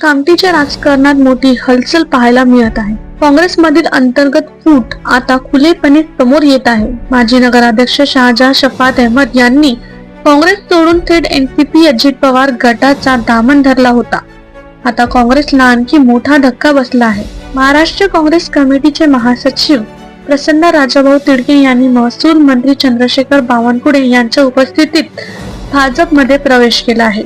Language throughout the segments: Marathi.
कामतीच्या राजकारणात मोठी हलचल पाहायला मिळत आहे. काँग्रेसमधील अंतर्गत फूट आता खुलेपणे समोर येत आहे. माजी नगराध्यक्ष शहाजहा शफात अहमद यांनी काँग्रेस सोडून थेट एनसीपी अजित पवार गटाचा दामन धरला होता. आता काँग्रेसला आणखी मोठा धक्का बसला आहे. महाराष्ट्र काँग्रेस कमिटीचे महासचिव प्रसन्न राजाभाऊ तिडके यांनी महसूल मंत्री चंद्रशेखर बावनकुळे यांच्या उपस्थितीत भाजपमध्ये प्रवेश केला आहे.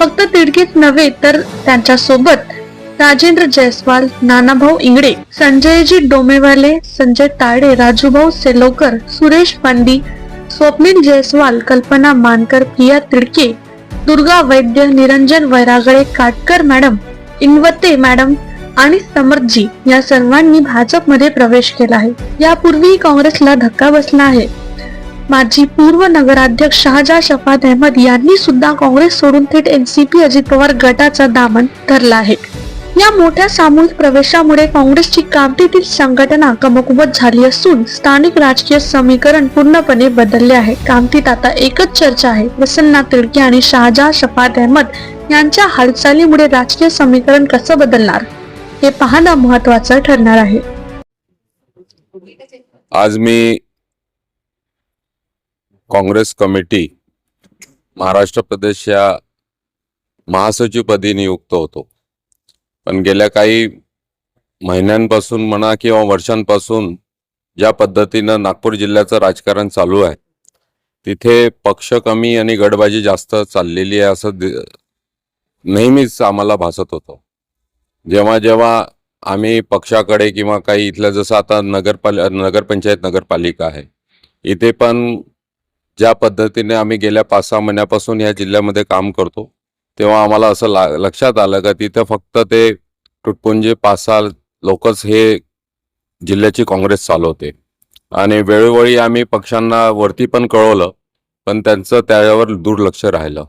फक्त तिडकेच नव्हे तर त्यांच्यासोबत राजेंद्र जयस्वाल नानाभाऊ इंगडे संजयजी डोमेवाले संजय तायडे राजूभाऊ सेलोकर सुरेश पंडी स्वप्नील जयस्वाल कल्पना मानकर प्रिया तिडके दुर्गा वैद्य निरंजन वैरागळे काटकर मॅडम इनवते मॅडम आणि समर्थजी या सर्वांनी भाजपमध्ये प्रवेश केला आहे. यापूर्वी काँग्रेसला धक्का बसला आहे. माजी पूर्व नगराध्यक्ष शहाजहा शफात अहमद यांनी सुद्धा काँग्रेस सोडून थेट एनसीपी अजित पवार गटाचा दामन धरला आहे. या मोठ्या सामूहिक प्रवेशामुळे काँग्रेसची कामतीतील संघटना कमकुवत झाली असून स्थानिक राजकीय समीकरण पूर्णपणे बदलले आहे. कामतीत आता एकच चर्चा आहे. प्रसन्ना तिडके आणि शहाजहा शफात अहमद यांच्या हालचालीमुळे राजकीय समीकरण कसं बदलणार? हे पाहणं महत्वाचं ठरणार आहे. आज मी काँग्रेस कमिटी महाराष्ट्र प्रदेश या महासचिवपदी नियुक्त होतो. पण गेल्या काही महिन्यांपासून म्हणा किंवा वर्षांपासून ज्या पद्धतीनं नागपूर जिल्ह्याचं राजकारण चालू आहे तिथे पक्ष कमी आणि गडबाजी जास्त चाललेली आहे असं नेहमीच आम्हाला भासत होतं. जेव्हा जेव्हा आम्ही पक्षाकडे किंवा काही इथलं जसं आता नगरपाल नगरपंचायत नगरपालिका आहे इथे पण ज्या पद्धतीने आम्ही गेल्या पाच सहा महिन्यापासून या जिल्ह्यामध्ये काम करतो तेव्हा आम्हाला असं ला लक्षात आलं का तिथं फक्त ते तुटपुंजे पाच सहा लोकच हे जिल्ह्याची काँग्रेस चालवते. आणि वेळोवेळी आम्ही पक्षांना वरती पण कळवलं पण त्यांचं त्यावर दुर्लक्ष राहिलं.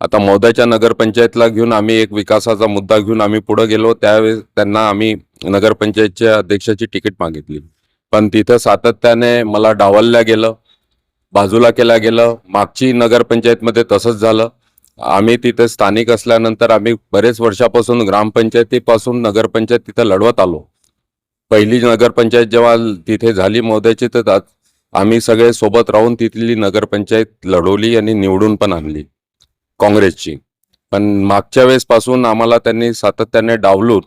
आता मौद्याच्या नगरपंचायतला घेऊन आम्ही एक विकासाचा मुद्दा घेऊन आम्ही पुढे गेलो. त्यावेळेस त्यांना आम्ही नगरपंचायतच्या अध्यक्षाची तिकीट मागितली. पण तिथं सातत्याने मला डावलल्या गेलं बाजूला केलं गेलं. मागची नगरपंचायतमध्ये तसंच झालं. आम्ही तिथे स्थानिक असल्यानंतर आम्ही बरेच वर्षापासून ग्रामपंचायतीपासून नगरपंचायत तिथं लढवत आलो. पहिली नगरपंचायत जेव्हा तिथे झाली मोद्याची तर आम्ही सगळे सोबत राहून तिथली नगरपंचायत लढवली आणि निवडून पण आणली. काँग्रेसची. पण मागच्या वेळेसपासून आम्हाला त्यांनी सातत्याने डावलून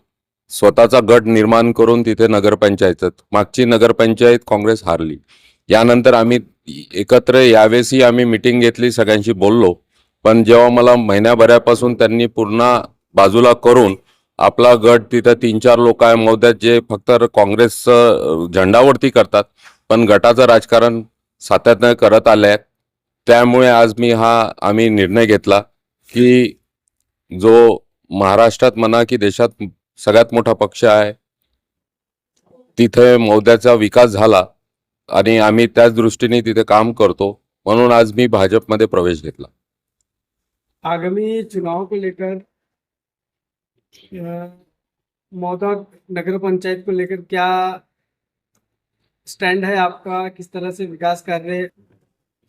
स्वतःचा गट निर्माण करून तिथे नगरपंचायत मागची नगरपंचायत काँग्रेस हारली. यानंतर आम्ही एकत्र यावेळेसही आम्ही मिटिंग घेतली सगळ्यांशी बोललो. पण जेव्हा मला महिन्याभरापासून त्यांनी पूर्ण बाजूला करून आपला गट तिथं तीन चार लोक आहे मौद्यात जे फक्त काँग्रेसचं झेंडावरती करतात पण गटाचं राजकारण सातत्याने करत आले आहेत त्यामुळे आज मी हा आम्ही निर्णय घेतला की जो महाराष्ट्रात म्हणा की देशात सगळ्यात मोठा पक्ष आहे तिथे मौद्याचा विकास झाला आणि आम्ही त्याच दृष्टीने तिथे काम करतो म्हणून आज मी भाजपमध्ये प्रवेश घेतला. आगामी चुनाव को लेकर मौदा नगर पंचायत को लेकर क्या स्टैंड है आपका? किस तरह से विकास कार्य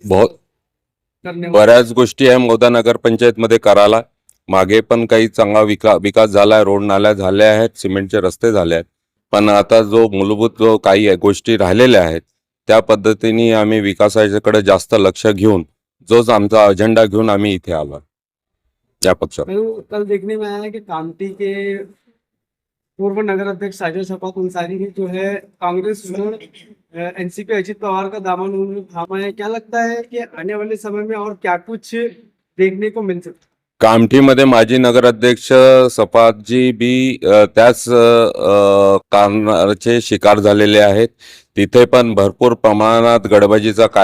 बहुत करने वाले बऱ्याच गोष्टी आहे मौदा नगरपंचायतमध्ये करायला. मागे पण काही चांगला विका विकास झालाय रोड नाल्या झाल्या आहेत सिमेंटचे रस्ते झाले आहेत. पण आता जो मूलभूत जो काही गोष्टी राहिलेल्या आहेत त्या पद्धतीने आम्ही विकासाच्याकडे जास्त लक्ष घेऊन जोच आमचा अजेंडा घेऊन आम्ही इथे आलो या पक्षात. कल देखने में आया कि कामटी के पूर्व नगर अध्यक्ष साजिद अंसारी ने जो है कांग्रेस एनसीपी अजित पवार का दामन थामा है। क्या लगता है कि आने वाले समय में और क्या कुछ देखने को मिल सकता कामठीमध्ये माजी नगराध्यक्ष सपाजी बी त्याच कारणाचे शिकार झालेले आहेत. तिथे पण भरपूर प्रमाणात गडबडीचा का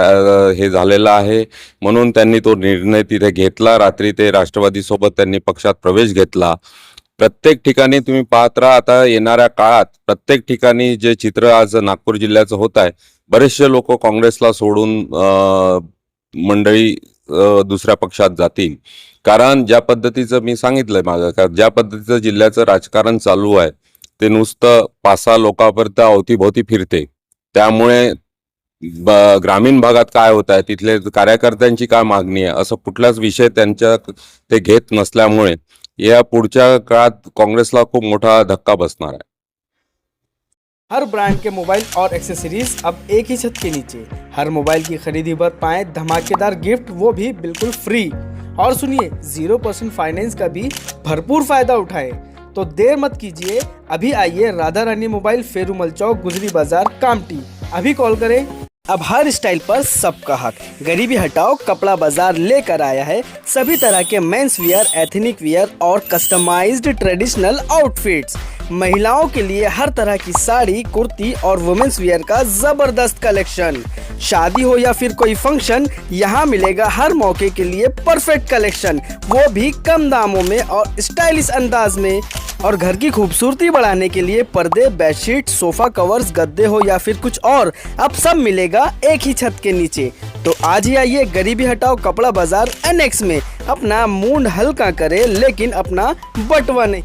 हे झालेला आहे. म्हणून त्यांनी तो निर्णय तिथे घेतला. रात्री ते राष्ट्रवादीसोबत त्यांनी पक्षात प्रवेश घेतला. प्रत्येक ठिकाणी तुम्ही पाहत राहा आता येणाऱ्या काळात प्रत्येक ठिकाणी जे चित्र आज नागपूर जिल्ह्याचं होत आहे बरेचसे लोक काँग्रेसला सोडून मंडळी दुसऱ्या पक्षात जातील. कारण ज्या पद्धतीचं मी सांगितलंय माझं का ज्या पद्धतीचं जिल्ह्याचं राजकारण चालू आहे ते नुसतं पाच सहा लोकांपर्यंत अवतीभोवती फिरते. त्यामुळे ब- ग्रामीण भागात काय होत आहे तिथले कार्यकर्त्यांची काय मागणी आहे असं कुठलाच विषय त्यांच्या ते घेत नसल्यामुळे या पुढच्या काळात काँग्रेसला खूप मोठा धक्का बसणार आहे. हर ब्रांड के मोबाइल और एक्सेसरीज अब एक ही छत के नीचे. हर मोबाइल की खरीदी पर पाए धमाकेदार गिफ्ट, वो भी बिल्कुल फ्री और सुनिए ज़ीरो परसेंट फाइनेंस का भी भरपूर फ़ायदा उठाए. तो देर मत कीजिए, अभी आइए राधा रानी मोबाइल, फेरूमल चौक, गुजरी बाज़ार, कामटी. अभी कॉल करें अब हर स्टाइल पर सबका हक। गरीबी हटाओ कपड़ा बाजार लेकर आया है। सभी तरह के मेंस वियर एथनिक वियर और कस्टमाइज्ड ट्रेडिशनल आउटफिट्स महिलाओं के लिए हर तरह की साड़ी, कुर्ती और वुमेन्स वियर का ज़बरदस्त कलेक्शन शादी हो या फिर कोई फ़ंक्शन यहाँ मिलेगा हर मौके के लिए परफेक्ट कलेक्शन वो भी कम दामों में और स्टाइलिश अंदाज में। और घर की खूबसूरती बढ़ाने के लिए पर्दे बेडशीट सोफा कवर्स गद्दे हो या फिर कुछ और, अब सब मिलेगा एक ही छत के नीचे। तो आज ही आइए गरीबी हटाओ कपड़ा बाज़ार एनेक्स में। अपना मूड हल्का करे, लेकिन अपना बटवा नहीं